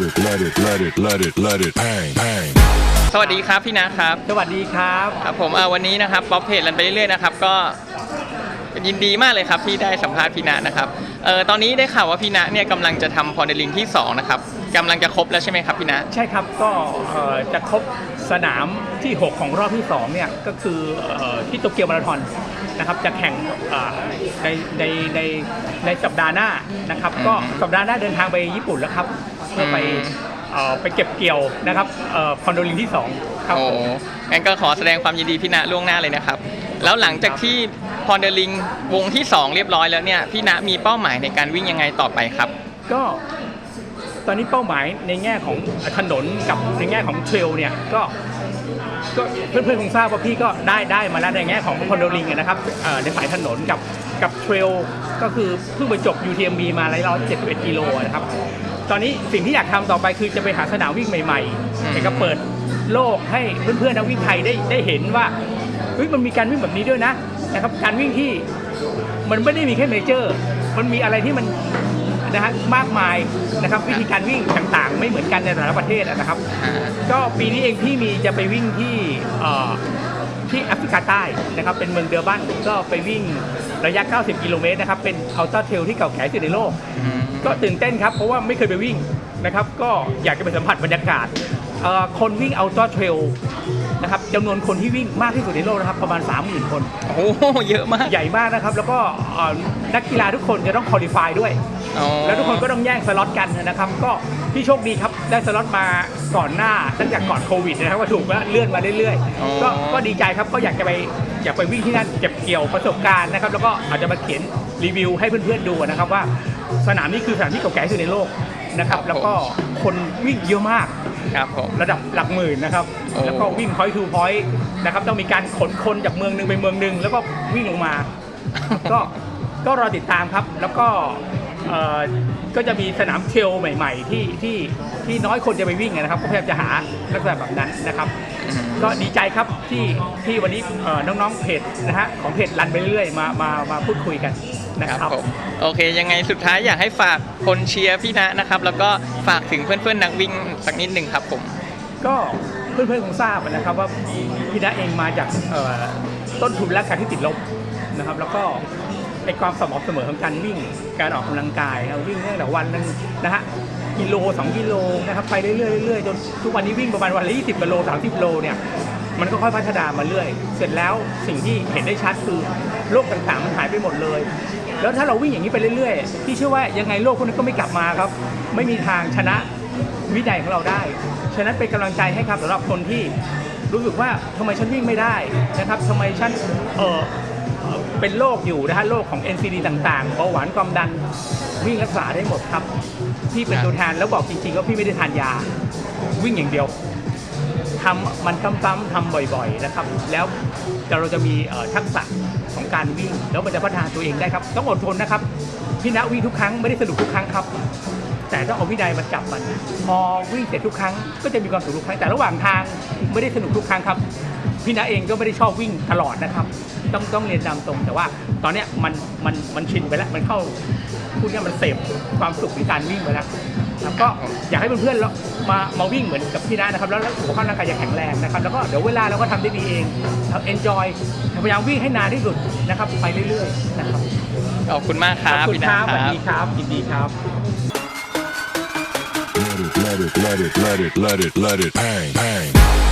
Let it, let it, let it, let it, let it bang, bang. สวัสดีครับพี่นะครับสวัสดีครับครับผมเอ่อวันนี้นะครับป๊อปเพจรันไปเรื่อยๆนะครับก็ยินดีมากเลยครับที่ได้สัมภาษณ์พี่ณนะครับเอ่อตอนนี้ได้ข่าวว่าพี่ณเนี่ยกำลังจะทำพอเดลิงที่สองนะครับกำลังจะครบแล้วใช่ไหมครับพี่ณใช่ครับก็เอ่อจะครบสนามที่ 6 ของรอบที่2เนี่ยก็คือเอ่อที่โตเกียวมาราธอนนะครับจะแข่งเอ่อในในในในสัปดาห์หน้านะครับก็สัปดาห์หน้าเดินทางไปญี่ปุ่นแล้วครับ เพื่อไปเอ่อไปเก็บเกี่ยวนะครับคอนโดลิงที่2ครับโอ้ผม งั้นก็ขอแสดงความยินดีพี่ณล่วงหน้าเลยนะครับ แล้วหลังจากที่พอเดลิงวงที่ 2 เรียบร้อยแล้วเนี่ย พี่ณมีเป้าหมายในการวิ่งยังไงต่อไปครับ ก็ตอนนี้เป้าหมายในแง่ของถนนกับในแง่ของเทรลเนี่ยก็ก็เพื่อนๆคงทราบว่าพี่ก็ได้ได้มาแล้วในแง่ของคอนโดลิงอะนะครับเอ่อในสายถนนกับกับเทรลก็คือเพิ่งไปจบ UTMB มาร้อยร้อยเจ็ดสิบเอ็ดกิโลนะครับ ตอนนี้สิ่งที่อยากทำต่อไปคือจะไปหาสนามวิ่งใหม่อืมๆแล้วก็เปิดโลกให้เพื่อนๆนักวิ่งไทยได้ได้เห็นว่าเฮ้ยมันมีการวิ่งแบบนี้ด้วยนะนะครับการวิ่งที่มันไม่ได้มีแค่เมเจอร์ มันมีอะไรที่มันนะฮะมากมายนะครับวิธีการวิ่งต่างๆ ไม่เหมือนกันในแต่ละประเทศอะนะครับอ่าก็ปีนี้เองพี่มีจะไปวิ่งที่เอ่อที่แอฟริกาใต้นะครับเป็นเมืองเดอร์บันก็ไปวิ่ง ระยะ 90 กิโลเมตรนะครับ เป็นอัลต้าเทลที่เก่าแก่ที่สุดในโลกอืมก็ตื่นเต้นครับ เพราะว่าไม่เคยไปวิ่งนะครับ ก็อยากจะไปสัมผัสบรรยากาศเอ่อคนวิ่งอัลต้าเทรล นะครับจำนวนคนที่วิ่งมากที่สุดในโลกนะครับประมาณ 30,000 คน โอ้โหเยอะมาก ใหญ่มากนะครับ แล้วก็เอ่อนักกีฬาทุกคนจะต้องคอลี่ฟายด้วย อ๋อแล้วทุกคนก็ต้องแย่งสล็อตกันนะครับ ก็พี่โชคดีครับได้สล็อตมาก่อนหน้าตั้งแต่ก่อนโควิดนะครับว่าถูกแล้วเลื่อนมาเรื่อยอ๋อ ๆก็ก็ดีใจครับก็อยากจะไปอยากไปวิ่งที่นั่นเก็บเกี่ยวประสบการณ์นะครับ แล้วก็อาจจะมาเขียนรีวิวให้เพื่อนๆดูนะครับว่าสนามนี้คือสนามที่เก่าแก่ที่สุดในโลกนะครับ แล้วก็คนวิ่งเยอะมาก ครับผม ระดับหลักหมื่นนะครับ โอ้ แล้วก็วิ่ง point to point นะครับ ต้องมีการขนคนจากเมืองหนึ่งไปเมืองหนึ่งแล้วก็วิ่งลงมา ก็ก็รอติดตามครับ แล้วก็เอ่อ ก็จะมีสนามเทรลใหม่ ๆ ที่ที่ที่น้อยคนจะไปวิ่งนะครับก็พยายามจะหาลักษณะแบบนั้นนะครับอืมก็ดีใจครับที่ที่วันนี้เอ่อน้องๆเพจนะฮะของเพจรันไปเรื่อยๆมามามาพูดคุยกันนะคครัรับบผมโอเค ยังไงสุดท้ายอยากให้ฝากคนเชียร์พี่ณนะครับ แล้วก็ฝากถึงเพื่อนๆนักวิ่งสักนิดหนึ่งครับผมก็เพื่อนๆคงทราบนะครับว่าพี่ณะเองมาจากเอ่อต้นทุนและการที่ติดลบนะครับ แล้วก็ ไอความสม่ำเสมอของการวิ่ง การออกกำลังกายเราวิ่งตั้งแต่วันนึงนะฮะกิโล2กิโลนะครับไปเรื่อยๆเรื่อยๆจนทุกวันนี้วิ่งประมาณวันละ20กิโล30กิโลเนี่ยมันก็ค่อยพัฒนามาเรื่อย เสร็จแล้วสิ่งที่เห็นได้ชัดคือโรคต่างๆมันหายไปหมดเลย แล้วถ้าเราวิ่งอย่างนี้ไปเรื่อยๆพี่เชื่อว่ายังไงโรคพวกนั้นก็ไม่กลับมาครับ ไม่มีทางชนะวินัยของเราได้ ฉะนั้นเป็นกำลังใจให้ครับสำหรับคนที่ รู้สึกว่าทำไมฉันวิ่งไม่ได้นะครับทำไมฉันเออเป็นโรคอยู่นะฮะโรคของ NCD ต่างๆเบาหวานความดันวิ่งรักษาได้หมดครับ พี่เป็นตัวแทนแล้วบอกจริงๆว่าพี่ไม่ได้ทานยา วิ่งอย่างเดียวทำมันซ้ำๆทำบ่อยๆนะครับ แล้วเราจะมีทักษะของการวิ่ง แล้วมันจะพัฒนาตัวเองได้ครับ ต้องอดทนนะครับ พี่ณวิ่งทุกครั้งไม่ได้สนุกทุกครั้งครับ แต่ต้องเอาวินัยมาจับมัน พอวิ่งเสร็จทุกครั้งก็จะมีความสุขทุกครั้งแต่ระหว่างทาง ไม่ได้สนุกทุกครั้งครับ พี่ณเองก็ไม่ได้ชอบวิ่งตลอดนะครับ ต้องต้องเรียนตามตรง แต่ว่าตอนเนี้ยมันมันมันชินไปแล้วมันเข้าพูดง่ายๆมันเสพความสุขในการวิ่งไปแล้วครับก็อยากให้เพื่อนๆเรามามาวิ่งเหมือนกับพี่ณนะครับแล้วแล้วสุขภาพร่างกายจะแข็งแรงนะครับ แล้วก็เดี๋ยวเวลาเราก็ทำได้ดีเองเรา enjoy พยายามวิ่งให้นานที่สุดนะครับ ไปเรื่อยๆนะครับขอบคุณมากครับขอบคุณพี่ณคครัรับบสวัสดีครับยินดีครับ Let it, let it, let it, let it, let it, let it bang, bang.